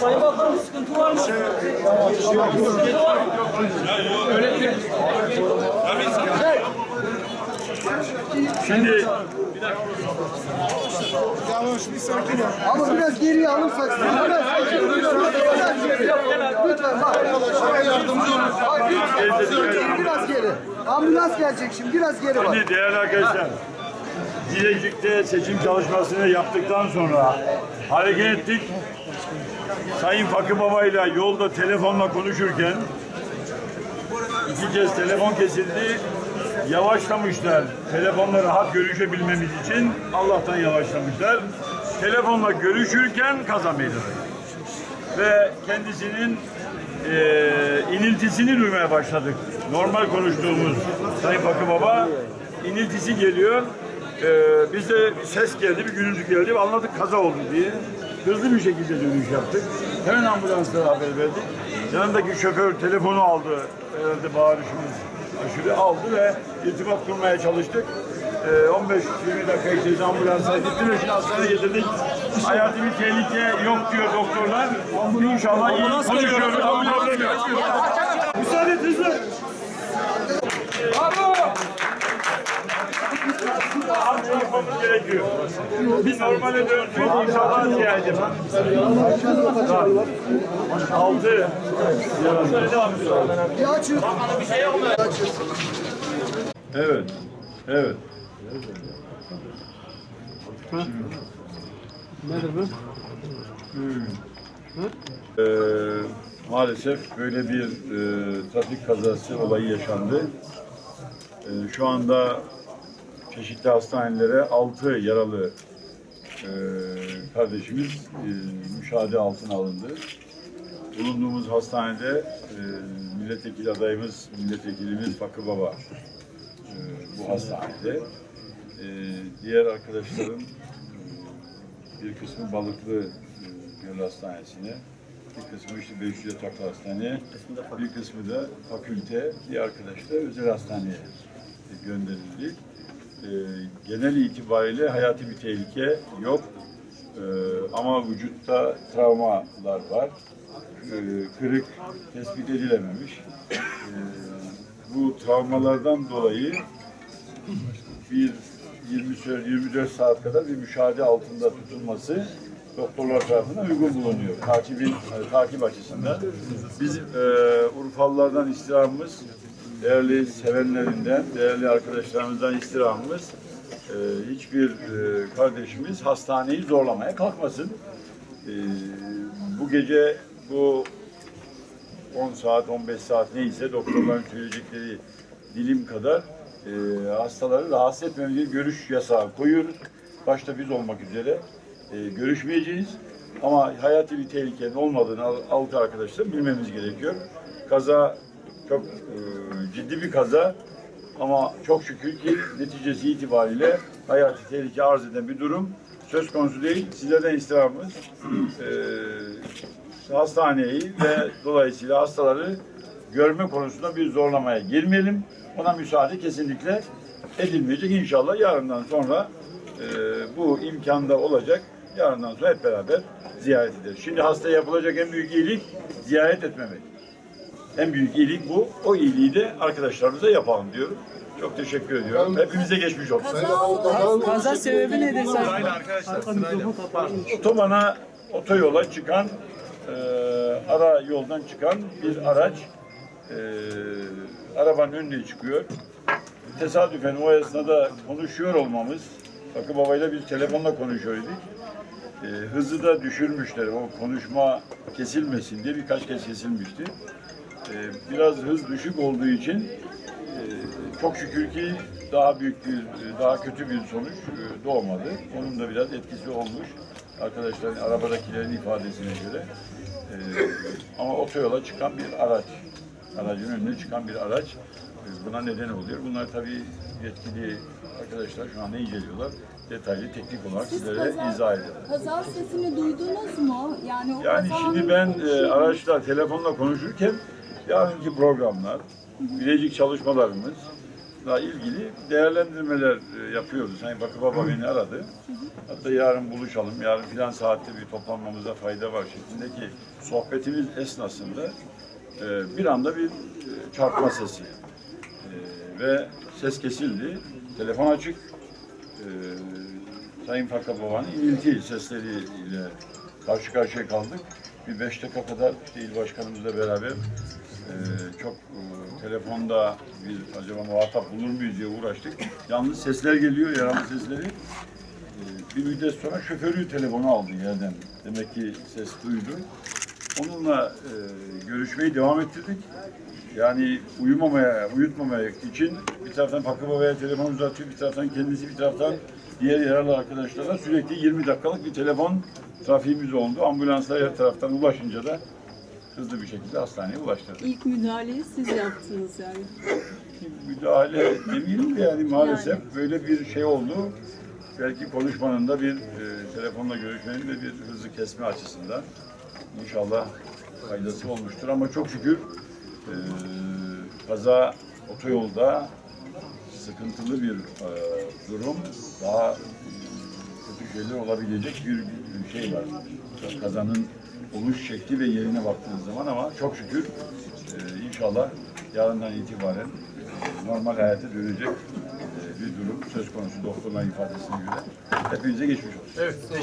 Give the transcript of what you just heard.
Sayın Bakanım sıkıntı var mı? Sıkıntı var mı? Şimdi Ama biraz geriye alırsak biraz biraz geri. Lütfen bak. Bak, lütfen. Biraz geri. Ambulans gelecek şimdi biraz geri bak. Şimdi değerli arkadaşlar, Bilecik'te seçim çalışmasını yaptıktan sonra hareket ettik. Sayın Fakı Baba ile yolda telefonla konuşurken iki kez telefon kesildi. Yavaşlamışlar. Telefonla rahat görüşebilmemiz için Allah'tan yavaşlamışlar. Telefonla görüşürken kaza meydana. Ve kendisinin eee iniltisini duymaya başladık. Normal konuştuğumuz Sayın Fakı Baba iniltisi geliyor. Eee bizde bir ses geldi, bir gürültü geldi. Anladık kaza oldu diye. Hızlı bir şekilde dönüş yaptık. Hemen ambulanslara haber verdik. Yanındaki şoför telefonu aldı. Herhalde bağırışımız aşırı aldı ve irtibat kurmaya çalıştık. Eee 15-20 dakika içerisinde ambulansa gittim ve şimdi hastaneye getirdik. Hayati bir tehlike yok diyor doktorlar. İnşallah iyi konuşuyoruz. Ambulans. Müsaade et hızlı. Abi yapmamız gerekiyor. Biz normale dönsün inşallah yapalım. Altı. Bir açın. Evet. Evet. Ee, maalesef böyle bir e, trafik kazası olayı yaşandı. Ee, şu anda çeşitli hastanelere altı yaralı e, kardeşimiz e, müşahede altına alındı. Bulunduğumuz hastanede e, milletvekili adayımız, milletvekilimiz Fakı Baba e, bu hastanede. E, diğer arkadaşlarım e, bir kısmı Balıklı e, Göl Hastanesi'ne, bir kısmı işte Beşiktaş Yataklı Hastaneye, bir kısmı da fakülte, bir arkadaş da özel hastaneye gönderildi. E, genel itibariyle hayati bir tehlike yok. E, ama vücutta travmalar var. E, kırık tespit edilememiş. E, bu travmalardan dolayı bir 20 sö- 24 saat kadar bir müşahede altında tutulması doktorlar tarafından uygun bulunuyor. Takibin e, takip açısından. Biz e, Urfalılardan istirhamımız, değerli sevenlerinden, değerli arkadaşlarımızdan istirhamımız e, hiçbir e, kardeşimiz hastaneyi zorlamaya kalkmasın. E, bu gece bu 10 saat, 15 saat neyse doktorların söyleyecekleri dilim kadar e, hastaları rahatsız etmemeye görüş yasağı koyuyoruz. Başta biz olmak üzere e, görüşmeyeceğiz. Ama hayati bir tehlikenin olmadığını al- altı arkadaşlar bilmemiz gerekiyor. Kaza çok e, ciddi bir kaza ama çok şükür ki neticesi itibariyle hayati tehlike arz eden bir durum söz konusu değil. Sizlerden istirhamımız e, hastaneyi ve dolayısıyla hastaları görme konusunda bir zorlamaya girmeyelim. Ona müsaade kesinlikle edilmeyecek. İnşallah yarından sonra e, bu imkanda olacak. Yarından sonra hep beraber ziyaret ederiz. Şimdi hastaya yapılacak en büyük iyilik ziyaret etmemek. En büyük iyilik bu. O iyiliği de arkadaşlarımıza yapalım diyorum. Çok teşekkür ediyorum. Hepimize geçmiş olsun. Kaza sebebi nedir Sayın Otobana, otoyola çıkan, e, ara yoldan çıkan bir araç e, arabanın önüne çıkıyor. Tesadüfen o esnada konuşuyor olmamız, Bakı Baba'yla biz telefonla konuşuyorduk. E, hızı da düşürmüşler. O konuşma kesilmesin diye birkaç kez kesilmişti. E, biraz hız düşük olduğu için e, çok şükür ki daha büyük bir, daha kötü bir sonuç e, doğmadı. Onun da biraz etkisi olmuş. Arkadaşların, arabadakilerin ifadesine göre. E, ama otoyola çıkan bir araç, aracın önüne çıkan bir araç buna neden oluyor. Bunlar tabii yetkili arkadaşlar şu anda inceliyorlar. Detaylı teknik olarak Siz sizlere kaza, izah ederim. kaza sesini duydunuz mu? Yani o Yani şimdi ben e, araçla telefonla konuşurken yarınki programlar, Bilecik çalışmalarımız, ilgili değerlendirmeler e, yapıyoruz. Sayın Bakı Baba beni aradı. Hatta yarın buluşalım, yarın filan saatte bir toplanmamıza fayda var şeklindeki sohbetimiz esnasında e, bir anda bir e, çarpma sesi ve ses kesildi. Telefon açık. Sayın Fakka Baba'nın inilti sesleriyle karşı karşıya kaldık. Bir beş dakika kadar işte il başkanımızla beraber e, çok e, telefonda bir acaba muhatap bulur muyuz diye uğraştık. Yalnız sesler geliyor, yaralı sesleri. E, bir müddet sonra şoförü telefonu aldı yerden. Demek ki ses duydu. Onunla e, görüşmeyi devam ettirdik. Yani uyumamaya, uyutmamaya için bir taraftan Fakı Baba'ya telefon uzatıyor, bir taraftan kendisi, bir taraftan diğer yaralı arkadaşlarla sürekli 20 dakikalık bir telefon trafiğimiz oldu. Ambulanslar her taraftan ulaşınca da hızlı bir şekilde hastaneye ulaştırdık. İlk müdahaleyi siz yaptınız yani. Müdahale demeyelim de yani maalesef Yani. böyle bir şey oldu. Belki konuşmanın da bir e, telefonla görüşmenin de bir hızı kesme açısından inşallah faydası olmuştur. Ama çok şükür e, kaza otoyolda sıkıntılı bir e, durum. Daha e, kötü şeyler olabilecek bir, bir şey var. Kazanın oluş şekli ve yerine baktığınız zaman ama çok şükür e, inşallah yarından itibaren e, normal hayata dönecek e, bir durum söz konusu doktorların ifadesine göre. Hepinize geçmiş olsun.